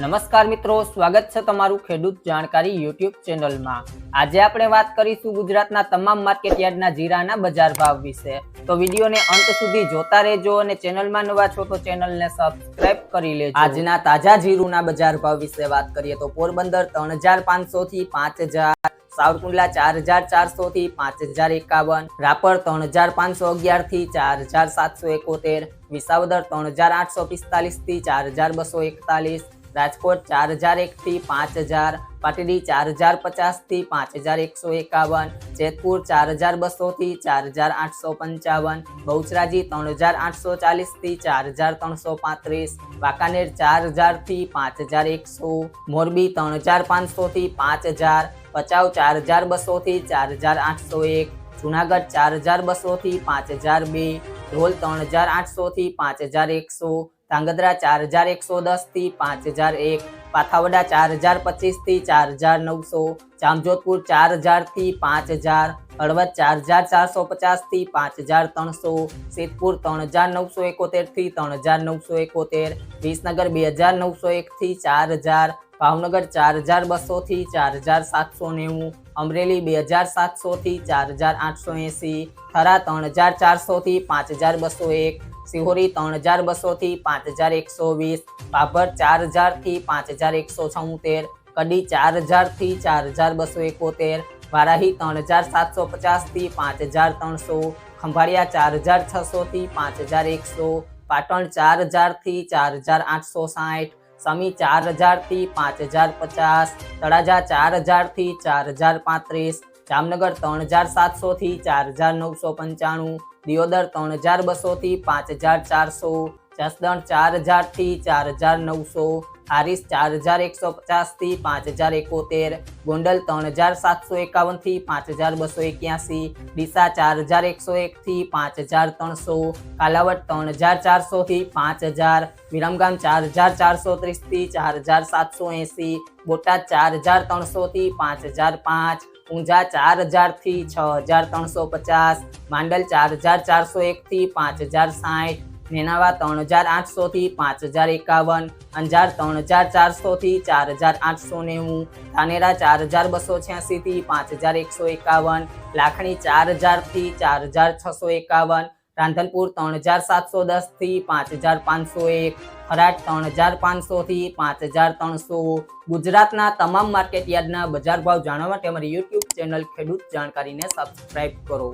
નમસ્કાર મિત્રો, સ્વાગત છે તમારું ખેડૂત જાણકારી યુટ્યુબ ચેનલમાં. આજે આપણે વાત કરીશું ગુજરાતના તમામ માર્કેટયાર્ડના જીરાના બજાર ભાવ વિશે. તો વિડીયોને અંત સુધી જોતા રહેજો અને ચેનલમાં નવા છો તો ચેનલને સબસ્ક્રાઇબ કરી લેજો. આજના તાજા જીરુના બજાર ભાવ વિશે વાત કરીએ તો પોરબંદર ત્રણ હજાર પાંચસો થી પાંચ હજાર, સાવરકુંડલા ચાર હજાર ચારસો થી પાંચ હજાર એકાવન, રાપર ત્રણ હજાર પાંચસો અગિયારથી ચાર હજાર સાતસો એકોતેર, વિસાવદર ત્રણ હજાર આઠસો પિસ્તાલીસથી ચાર હજાર બસો એકતાલીસ રાજકોટ ચાર હજાર એકથી પાંચ હજાર, પાટડી ચાર હજાર પચાસથી પાંચ હજાર એકસો એકાવન, જેતપુર ચાર હજાર બસોથી ચાર હજાર આઠસો પંચાવન, બહુચરાજી ત્રણ હજાર આઠસો ચાલીસથી ચાર હજાર ત્રણસો પાંત્રીસ, વાંકાનેર ચાર હજારથી પાંચ હજાર એકસો, મોરબી ત્રણ હજાર પાંચસોથી પાંચ હજાર, ભચાઉ ચાર હજાર બસોથી ચાર હજાર આઠસો એક, જુનાગઢ ચાર હજાર બસોથી પાંચ હજાર બે ધ્રોલ ત્રણ હજાર આઠસોથી પાંચ હજાર એકસો ધાંગધ્રા ચાર હજાર એકસો દસથી પાંચ હજાર એક, પાથાવડા ચાર હજાર પચીસથી ચાર હજાર નવસો, જામજોધપુર ચાર હજારથી પાંચ હજાર, હળવદ ચાર હજાર ચારસો પચાસથી પાંચ હજાર ત્રણસો, સિદ્ધપુર ત્રણ હજાર નવસો એકોતેરથી ત્રણ હજાર નવસો એકોતેર, વિસનગર બે હજાર નવસો એક થી ચાર હજાર, ભાવનગર ચાર હજાર બસો થી ચાર હજાર સાતસો નેવું, અમરેલી બે હજાર સાતસો થી ચાર હજાર આઠસો એંસી, થરા ત્રણ હજાર ચારસો થી પાંચ હજાર બસો એક સિહોરી ત્રણ હજાર બસો થી પાંચ હજાર એકસો વીસ, બાભર ચાર હજારથી પાંચ હજાર એકસો છોતેર, કડી ચાર હજારથી ચાર હજાર બસો એકોતેર, વારાહી ત્રણ હજાર સાતસો પચાસથી પાંચ હજાર ત્રણસો, ખંભાળિયા ચાર હજાર છસો થી પાંચ હજાર એકસો, પાટણ ચાર હજારથી ચાર હજાર આઠસો સાઠ, સમી ચાર હજારથી પાંચ હજાર પચાસ, તળાજા ચાર હજારથી ચાર હજાર પાંત્રીસ જામનગર ત્રણ હજાર સાતસો થી ચાર હજાર નવસો પંચાણું, દિયોદર ત્રણ હજાર બસો થી પાંચ હજાર ચારસો, જસદણ ચાર હજારથી ચાર હજાર નવસો, હારીસ ચાર હજાર એકસો પચાસથી પાંચ હજાર એકોતેર, ગોંડલ ત્રણ હજાર સાતસો એકાવનથી પાંચ હજાર બસો એક્યાસી, ડીસા ચાર હજાર એકસો એક થી પાંચ હજાર ત્રણસો કાલાવટ ત્રણ હજાર ચારસો થી પાંચ હજાર, વિરમગામ ચાર હજાર ચારસો ત્રીસથી ચાર હજાર સાતસો એંસી, બોટાદ ચાર હજાર ત્રણસો થી પાંચ હજાર પાંચ ઊંઝા ચાર હજારથી છ હજાર ત્રણસો પચાસ, માંડલ ચાર હજાર ચારસો એકથી પાંચ હજાર સાઠ, નેનાવા ત્રણ હજાર આઠસોથી પાંચ હજાર એકાવન, અંજાર ત્રણ હજાર ચારસોથી ચાર હજાર આઠસો નેવું, ધાનેરા ચાર હજાર બસો છ્યાસીથી પાંચ હજાર એકસો એકાવન, લાખણી ચાર હજારથી ચાર હજાર છસો એકાવન રાંધનપુર ત્રણ હજાર સાતસો દસથી પાંચ હજાર પાંચસો એક ખરાટ ત્રણ હજાર પાંચસો થી પાંચ હજાર ત્રણસો. ગુજરાતના તમામ માર્કેટ યાર્ડના બજાર ભાવ જાણવા માટે અમારી યુટ્યુબ ચેનલ ખેડૂત જાણકારીને સબસ્ક્રાઇબ કરો.